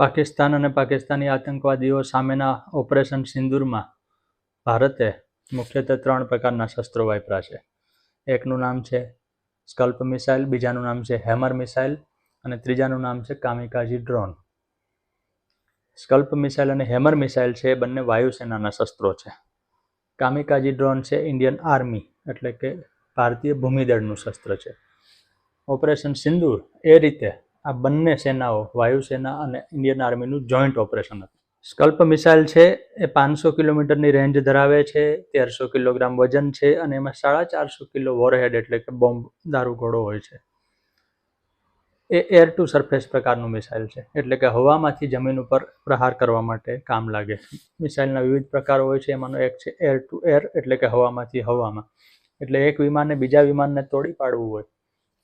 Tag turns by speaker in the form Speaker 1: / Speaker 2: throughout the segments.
Speaker 1: પાકિસ્તાન અને પાકિસ્તાની આતંકવાદીઓ સામેના ઓપરેશન સિંદૂરમાં ભારતે મુખ્યત્વે ત્રણ પ્રકારના શસ્ત્રો વાપર્યા છે. એકનું નામ છે સ્કલ્પ મિસાઇલ, બીજાનું નામ છે હેમર મિસાઇલ અને ત્રીજાનું નામ છે કામિકાજી ડ્રોન. સ્કલ્પ મિસાઇલ અને હેમર મિસાઇલ છે એ બંને વાયુસેનાના શસ્ત્રો છે. કામિકાજી ડ્રોન છે ઇન્ડિયન આર્મી એટલે કે ભારતીય ભૂમિદળનું શસ્ત્ર છે. ઓપરેશન સિંદૂર એ રીતે આ બંને સેનાઓ, વાયુસેના અને ઇન્ડિયન આર્મીનું જોઈન્ટ ઓપરેશન હતું. સ્કલ્પ મિસાઇલ છે, એ પાંચસો કિલોમીટરની રેન્જ ધરાવે છે, તેરસો કિલોગ્રામ વજન છે અને એમાં સાડા ચારસો કિલો વોરહેડ એટલે કે બોમ્બ દારૂગોળો હોય છે. એ એર ટુ સરફેસ પ્રકારનું મિસાઇલ છે, એટલે કે હવામાંથી જમીન ઉપર પ્રહાર કરવા માટે કામ લાગે મિસાઇલના વિવિધ પ્રકારો હોય છે, એમાંનો એક છે એર ટુ એર એટલે કે હવામાંથી હવામાં. એટલે એક વિમાનને બીજા વિમાનને તોડી પાડવું હોય.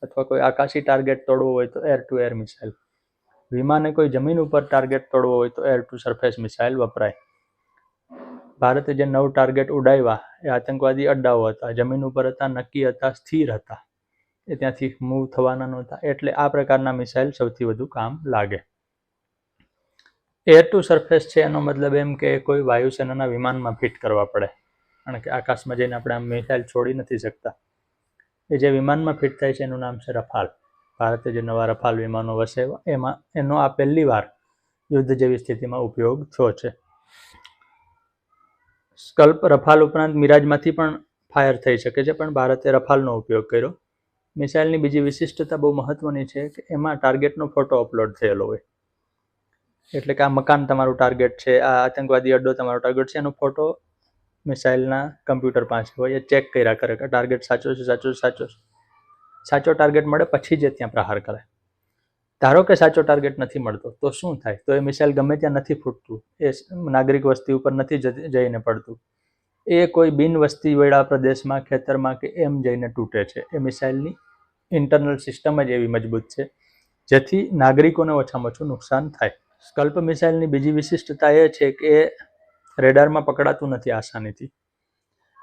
Speaker 1: અથવા કોઈ આકાશી ટાર્ગેટ તોડવો હોય તો એર ટુ એર મિસાઇલ વિમાને કોઈ જમીન ઉપર ટાર્ગેટ તોડવો હોય તો એર ટુ સરફેસ મિસાઇલ વપરાય. ભારતે જે નવ ટાર્ગેટ ઉડાવ્યા, એ આતંકવાદી અડ્ડાઓ હતા. જમીન ઉપર હતા, નક્કી હતા, સ્થિર હતા. એ ત્યાંથી મૂવ થવાના નહોતા. એટલે આ પ્રકારના મિસાઇલ સૌથી વધુ કામ લાગે. એર ટુ સરફેસ છે, એનો મતલબ એમ કે કોઈ વાયુસેનાના વિમાનમાં ફિટ કરવા પડે. કારણ કે આકાશમાં જઈને આપણે આમ મિસાઇલ છોડી નથી શકતા. એ જે વિમાનમાં ફિટ થાય છે એનું નામ છે રફાલ. ભારતે જે નવા રફાલ વિમાનો વસાવ્યા, એમાં એનો આ પહેલી વાર યુદ્ધ જેવી સ્થિતિમાં ઉપયોગ થયો છે. સ્કલ્પ રફાલ ઉપરાંત મિરાજમાંથી પણ ફાયર થઈ શકે છે, પણ ભારતે રફાલનો ઉપયોગ કર્યો. મિસાઇલની બીજી વિશિષ્ટતા બહુ મહત્વની છે કે એમાં ટાર્ગેટનો ફોટો અપલોડ થયેલો હોય. એટલે કે આ મકાન તમારું ટાર્ગેટ છે, આ આતંકવાદી અડ્ડો તમારો ટાર્ગેટ છે, એનો ફોટો મિસાઇલના કમ્પ્યુટર પાસે હોય એ ચેક કર્યા કરે કે ટાર્ગેટ સાચો છે સાચો છે સાચો છે. સાચો ટાર્ગેટ મળે પછી જ ત્યાં પ્રહાર કરે. ધારો કે સાચો ટાર્ગેટ નથી મળતો, તો શું થાય? તો એ મિસાઇલ ગમે ત્યાં નથી ફૂટતું, એ નાગરિક વસ્તી ઉપર નથી જઈને પડતું. એ કોઈ બિન વસ્તીવાળા પ્રદેશમાં, ખેતરમાં કે એમ જઈને તૂટે છે. એ મિસાઇલની ઇન્ટરનલ સિસ્ટમ જ એવી મજબૂત છે, જેથી નાગરિકોને ઓછામાં ઓછું નુકસાન થાય. સ્કલ્પ મિસાઇલની બીજી વિશિષ્ટતા એ છે કે રેડારમાં પકડાતું નથી આસાનીથી.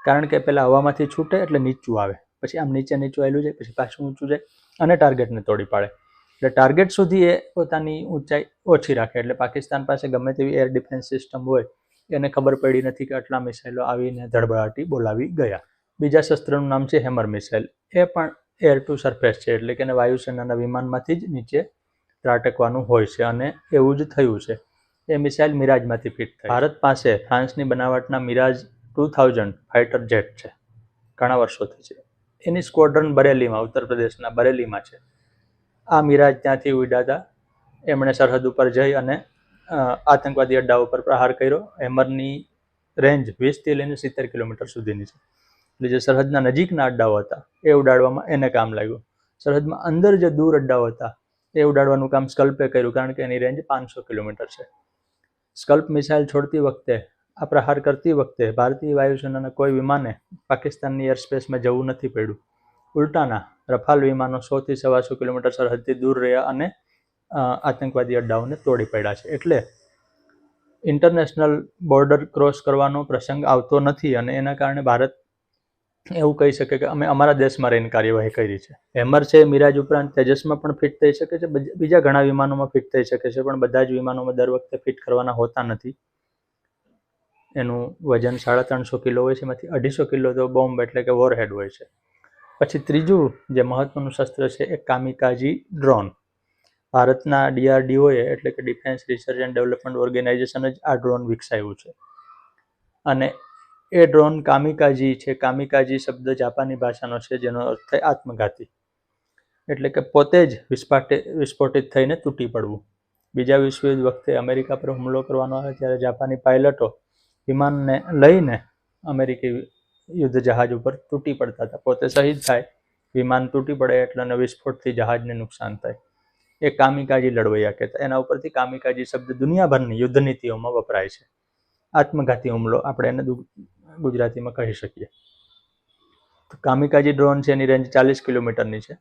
Speaker 1: કારણ કે પહેલાં હવામાંથી છૂટે એટલે નીચું આવે. પછી આમ નીચે નીચું આવેલું જાય, પછી પાછું ઊંચું જાય અને ટાર્ગેટને તોડી પાડે. એટલે ટાર્ગેટ સુધી એ પોતાની ઊંચાઈ ઓછી રાખે. એટલે પાકિસ્તાન પાસે ગમે તેવી એર ડિફેન્સ સિસ્ટમ હોય, એને ખબર પડી નથી કે આટલા મિસાઇલો આવીને ધડબડાટી બોલાવી ગયા. બીજા શસ્ત્રનું નામ છે હેમર મિસાઇલ એ પણ એર ટુ સરફેસ છે, એટલે કે એને વાયુસેનાના વિમાનમાંથી જ નીચે ત્રાટકવાનું હોય છે અને એવું જ થયું છે. એ મિસાઇલ મિરાજમાંથી ફિટ થઈ ભારત પાસે ફ્રાન્સની બનાવટના Mirage two thousand fighter jet છે. ઘણા વર્ષોથી છે. એની સ્ક્વોડ્રન બરેલીમાં, ઉત્તર પ્રદેશના બરેલીમાં છે. આ મિરાજ ત્યાંથી ઉડાતા એમણે સરહદ ઉપર જઈ અને આતંકવાદી અડ્ડા ઉપર પ્રહાર કર્યો. હેમરની રેન્જ વીસથી લઈને સિત્તેર કિલોમીટર સુધીની છે. એટલે જે સરહદના નજીકના અડ્ડાઓ હતા, એ ઉડાડવામાં એને કામ લાગ્યું. સરહદમાં અંદર જે દૂર અડ્ડાઓ હતા, એ ઉડાડવાનું કામ સ્કલ્પે કર્યું, કારણ કે એની રેન્જ પાંચસો કિલોમીટર છે. સ્કલ્પ મિસાઇલ છોડતી વખતે, આ પ્રહાર કરતી વખતે ભારતીય વાયુસેનાના કોઈ વિમાને પાકિસ્તાનની એર સ્પેસમાં જવું નથી પડ્યું. ઉલટાના, રફાલ વિમાનો સોથી સવાસો કિલોમીટર સરહદથી દૂર રહ્યા અને આતંકવાદી અડ્ડાઓને તોડી પડ્યા છે. એટલે ઇન્ટરનેશનલ બોર્ડર ક્રોસ કરવાનો પ્રસંગ આવતો નથી અને એના કારણે ભારત એવું કહી શકે કે અમે અમારા દેશમાં રહીને કાર્યવાહી કરી છે. હેમર છે, મિરાજ ઉપરાંત તેજસમાં પણ ફિટ થઈ શકે છે, બીજા ઘણા વિમાનોમાં ફિટ થઈ શકે છે, પણ બધા જ વિમાનોમાં દર વખતે ફિટ કરવાના હોતા નથી. એનું વજન સાડા ત્રણસો કિલો હોય છે, એમાંથી અઢીસો કિલો તો બોમ્બ એટલે કે વોરહેડ હોય છે. પછી ત્રીજું જે મહત્વનું શસ્ત્ર છે, એ કામિકાજી ડ્રોન ભારતના ડીઆરડીઓએ એટલે કે defence research and development organisation જ આ ડ્રોન વિકસાવ્યું છે. અને એ ડ્રોન કામિકાજી છે. કામિકાજી શબ્દ જાપાની ભાષાનો છે, જેનો અર્થ થાય આત્મઘાતી. એટલે કે પોતે જ વિસ્ફાટે, વિસ્ફોટિત થઈને તૂટી પડવું. બીજા વિશ્વયુદ્ધ વખતે અમેરિકા પર હુમલો કરવાનો આવે ત્યારે જાપાની પાયલટો વિમાનને લઈને અમેરિકી યુદ્ધ જહાજ ઉપર તૂટી પડતા હતા. પોતે શહીદ થાય, વિમાન તૂટી પડે એટલે અને વિસ્ફોટથી જહાજને નુકસાન થાય. એ કામિકાજી લડવૈયા કહેતા. એના ઉપરથી કામિકાજી શબ્દ દુનિયાભરની યુદ્ધ નીતિઓમાં વપરાય છે. આત્મઘાતી હુમલો, આપણે એને ગુજરાતીમાં કહી શકીએ. તો કામિકાજી ડ્રોન છે, એની રેન્જ ચાલીસ કિલોમીટરની છે.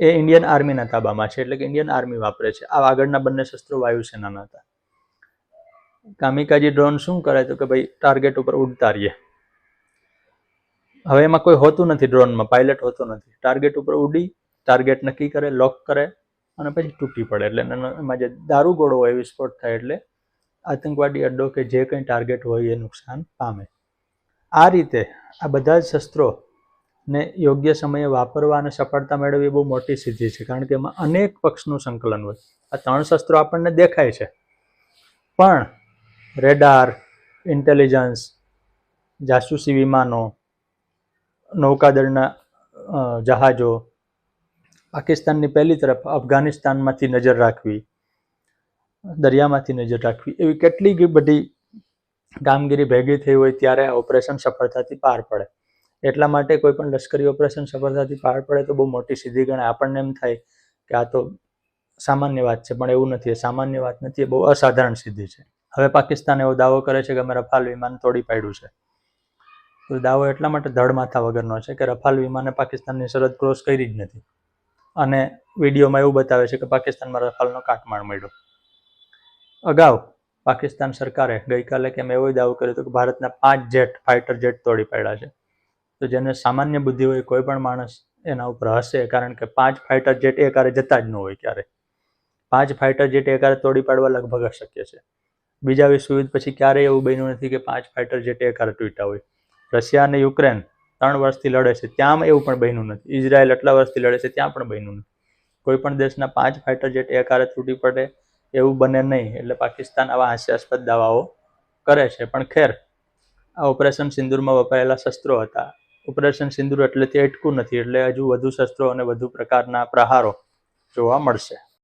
Speaker 1: એ ઇન્ડિયન આર્મીના તાબામાં છે, એટલે કે ઇન્ડિયન આર્મી વાપરે છે. આ આગળના બંને શસ્ત્રો વાયુસેનાના હતા. કામિકાજી ડ્રોન શું કરે તો કે ભાઈ ટાર્ગેટ ઉપર ઉડતા રહીએ હવે એમાં કોઈ હોતું નથી ડ્રોનમાં પાયલટ હોતો નથી. ટાર્ગેટ ઉપર ઉડી ટાર્ગેટ નક્કી કરે લોક કરે અને પછી તૂટી પડે. એટલે એમાં જે દારૂગોળો હોય એ વિસ્ફોટ થાય એટલે આતંકવાદી અડ્ડો કે જે કંઈ ટાર્ગેટ હોય એ નુકસાન પામે. આ રીતે આ બધા જ શસ્ત્રો ને યોગ્ય સમયે વાપરવા અને સફળતા મેળવવી બહુ મોટી સિદ્ધિ છે, કારણ કે એમાં અનેક પક્ષનું સંકલન હોય. આ ત્રણ શસ્ત્રો આપણને દેખાય છે. પણ રેડાર ઇન્ટેલિજન્સ જાસૂસી વિમાનો, નૌકાદળના જહાજો, પાકિસ્તાનની પહેલી તરફ અફઘાનિસ્તાનમાંથી નજર રાખવી દરિયામાંથી નજર રાખવી. એવી કેટલી બધી કામગીરી ભેગી થઈ હોય ત્યારે આ ઓપરેશન સફળતાથી પાર પડે. એટલા માટે કોઈ પણ લશ્કરી ઓપરેશન સફળતાથી પાર પડે તો બહુ મોટી સિદ્ધિ ગણાય. આપણને એમ થાય કે આ તો સામાન્ય વાત છે, પણ એવું નથી. સામાન્ય વાત નથી, એ બહુ અસાધારણ સિદ્ધિ છે. હવે પાકિસ્તાન એવો દાવો કરે છે કે અમે રફાલ વિમાન તોડી પાડ્યું છે. તો દાવો એટલા માટે ધડ માથા વગરનો છે કે રફાલ વિમાને પાકિસ્તાનની સરહદ ક્રોસ કરી જ નથી. અને વિડીયોમાં એવું બતાવે છે કે પાકિસ્તાનમાં રફાલનો કાટમાળ મળ્યો. અગાઉ પાકિસ્તાન સરકારે ગઈકાલે કેમ એવો દાવો કર્યો હતો કે ભારતના પાંચ જેટ, ફાઇટર જેટ તોડી પાડ્યા છે. તો જેને સામાન્ય બુદ્ધિ હોય, કોઈ પણ માણસ એના ઉપર હશે કારણ કે પાંચ ફાઇટર જેટ એકારે જતા જ ન હોય ક્યારે. પાંચ ફાઇટર જેટ એકારે તોડી પાડવા લગભગ અશક્ય છે. બીજા વિશ્વયુદ્ધ પછી ક્યારેય એવું બન્યું નથી કે પાંચ ફાઇટર જેટ એકારે તૂટ્યા હોય. રશિયા અને યુક્રેન ત્રણ વર્ષથી લડે છે ત્યાં એવું પણ બન્યું નથી. ઇઝરાયલ એટલા વર્ષથી લડે છે, ત્યાં પણ બન્યું નથી. કોઈ પણ દેશના પાંચ ફાઇટર જેટ એકારે તૂટી પડે એવું બને નહીં. એટલે પાકિસ્તાન આવા હાસ્યાસ્પદ દાવાઓ કરે છે. પણ ખેર, આ ઓપરેશન સિંદૂરમાં વપરાયેલા શસ્ત્રો હતા. ઓપરેશન સિંદૂર એટલે તે અટકું નથી. એટલે હજુ વધુ શસ્ત્રો અને વધુ પ્રકારના પ્રહારો જોવા મળશે.